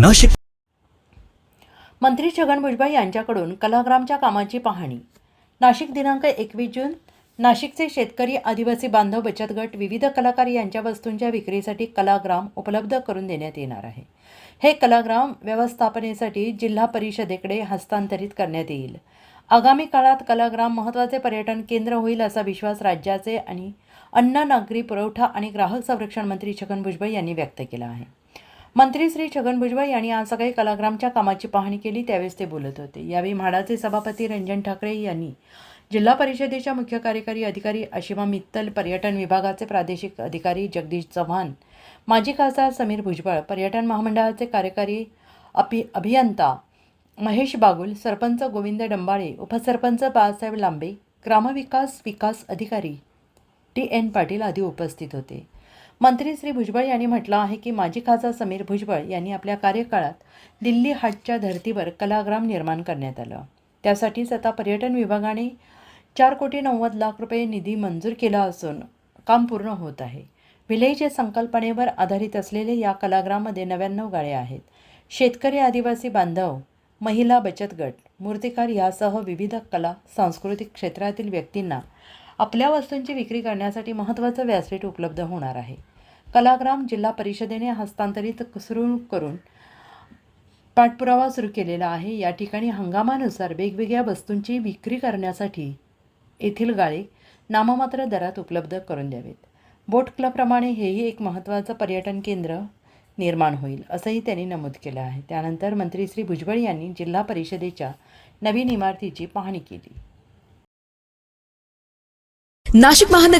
नाशिक मंत्री छगन भुजबळ यांच्याकडून कलाग्रामच्या कामाची पाहणी. नाशिक दिनांक एकवीस जून नाशिकचे शेतकरी आदिवासी बांधव बचत गट विविध कलाकार यांच्या वस्तूंच्या विक्रीसाठी कलाग्राम उपलब्ध करून देण्यात येणार आहे. हे कलाग्राम व्यवस्थापनेसाठी जिल्हा परिषदेकडे हस्तांतरित करण्यात येईल. आगामी काळात कलाग्राम महत्त्वाचे पर्यटन केंद्र होईल असा विश्वास राज्याचे आणि अन्न नागरी पुरवठा आणि ग्राहक संरक्षण मंत्री छगन भुजबळ यांनी व्यक्त केला आहे. मंत्री श्री छगन भुजबळ यांनी आज सकाळी कलाग्रामच्या कामाची पाहणी केली त्यावेळेस ते बोलत होते. यावेळी म्हाडाचे सभापती रंजन ठाकरे यांनी जिल्हा परिषदेच्या मुख्य कार्यकारी अधिकारी अशिमा मित्तल पर्यटन विभागाचे प्रादेशिक अधिकारी जगदीश चव्हाण माजी खासदार समीर भुजबळ पर्यटन महामंडळाचे कार्यकारी अपि अभियंता महेश बागुल सरपंच गोविंद डंबाळे उपसरपंच बाळासाहेब लांबे ग्रामविकास विकास अधिकारी टी एन पाटील आदी उपस्थित होते. मंत्री श्री भुजबळ यांनी म्हटलं आहे की माजी खासदार समीर भुजबळ यांनी आपल्या कार्यकाळात दिल्ली हाटच्या धर्तीवर कलाग्राम निर्माण करण्यात आलं. त्यासाठीच आता पर्यटन विभागाने चार कोटी नव्वद लाख रुपये निधी मंजूर केला असून काम पूर्ण होत आहे. विलेज या संकल्पनेवर आधारित असलेले या कलाग्राममध्ये नव्याण्णव गाळे आहेत. शेतकरी आदिवासी बांधव महिला बचत गट मूर्तिकार यासह विविध कला सांस्कृतिक क्षेत्रातील व्यक्तींना आपल्या वस्तूंची विक्री करण्यासाठी महत्त्वाचं व्यासपीठ उपलब्ध होणार आहे. कलाग्राम जिल्हा परिषदेने हस्तांतरित सुरू करून पाठपुरावा सुरू केलेला आहे. या ठिकाणी हंगामानुसार वेगवेगळ्या वस्तूंची विक्री करण्यासाठी येथील गाळे नाममात्र दरात उपलब्ध करून द्यावेत. बोट क्लबप्रमाणे हेही एक महत्त्वाचं पर्यटन केंद्र निर्माण होईल असंही त्यांनी नमूद केलं आहे. त्यानंतर मंत्री श्री भुजबळ यांनी जिल्हा परिषदेच्या नवीन इमारतीची पाहणी केली. नाशिक महानगर